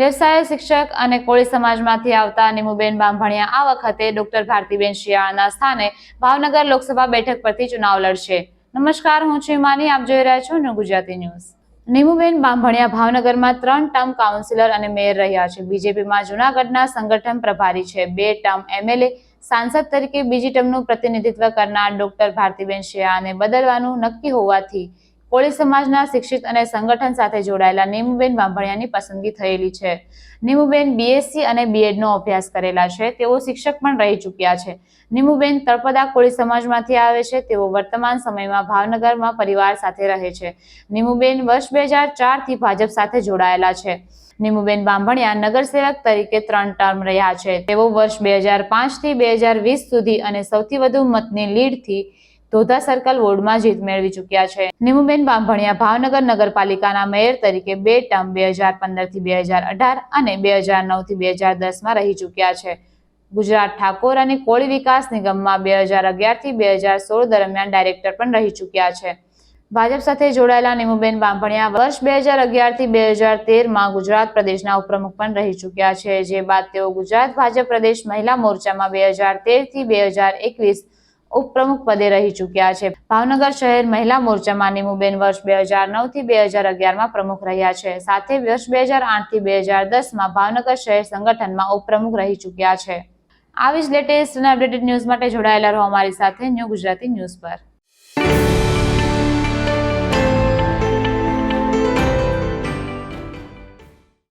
વ્યવસાય શિક્ષક અને કોળી સમાજમાંથી આવતા નિમુબેન બાંભણિયા આ વખતે ડોક્ટર ભારતીબેન શિયાળના સ્થાને ભાવનગર લોકસભા બેઠક પરથી ચુનાવ લડશે. નમસ્કાર, હું છું માની આપ જોઈ રહ્યા છો ન્યૂ ગુજરાતી ન્યૂઝ. નિમુબેન બાંભણિયા ભાવનગરમાં ત્રણ ટર્મ કાઉન્સિલર અને મેયર રહ્યા છે. બીજેપીમાં જૂનાગઢના સંગઠન પ્રભારી છે. બે ટર્મ એમએલએ, સાંસદ તરીકે બીજી ટર્મનું પ્રતિનિધિત્વ કરનાર ડોક્ટર ભારતીબેન શિયાળાને બદલવાનું નક્કી હોવાથી કોળી સમાજના શિક્ષિત અને સંગઠન સાથે જોડાયેલા નીમુબેન વાંભણિયાની પસંદગી થયેલી છે. નીમુબેન બીએસસી અને બીએડનો અભ્યાસ કરેલા છે. તેઓ શિક્ષક પણ રહી ચૂક્યા છે. નીમુબેન તળપદા કોળી સમાજમાંથી આવે છે. તેઓ વર્તમાન સમયમાં ભાવનગરમાં પરિવાર સાથે રહે છે. નીમુબેન વર્ષ બે હજાર ચારથી ભાજપ સાથે જોડાયેલા છે. નીમુબેન બાંભણિયા નગરસેવક તરીકે ત્રણ ટર્મ રહ્યા છે. તેઓ વર્ષ બે હજાર પાંચથી બે હજાર વીસ સુધી અને સૌથી વધુ મતની લીડથી ધોધા સર્કલ વોર્ડમાં જીત મેળવી ચૂક્યા છે નિમુબેન બાંભણિયા ભાવનગર નગરપાલિકાના મેયર તરીકે બે ટર્મ બે હજાર પંદરથી બે હજાર અઢાર અને બે હજાર નવથી બે હજાર દસમાં રહી ચૂક્યા છે ગુજરાત ઠાકોર અને કોળી વિકાસ નિગમમાં બે હજાર અગિયારથી બે હજાર સોળ દરમિયાન ડાયરેક્ટર પણ રહી ચૂક્યા છે ભાજપ સાથે જોડાયેલા નિમુબેન બાંભણિયા વર્ષ બે હજાર અગિયારથી બે હજાર તેરમાં ગુજરાત પ્રદેશના ઉપપ્રમુખ પણ રહી ચૂક્યા છે જે બાદ તેઓ ગુજરાત ભાજપ પ્રદેશ મહિલા મોરચામાં બે હજાર તેરથી બે હજાર એકવીસ ઉપપ્રમુખ પદે રહી ચૂક્યા છે. ભાવનગર શહેર મહિલા મોરચામાં નીમુબેન વર્ષ બે હજાર નવથી બે હજાર અગિયારમાં પ્રમુખ રહ્યા છે. સાથે વર્ષ બે હજાર આઠથી બે હજાર દસમાં ભાવનગર શહેર સંગઠનમાં ઉપપ્રમુખ રહી ચૂક્યા છે. આવી જ લેટેસ્ટ અને અપડેટેડ ન્યૂઝ માટે જોડાયેલા રહો અમારી સાથે ન્યૂ ગુજરાતી ન્યૂઝ પર.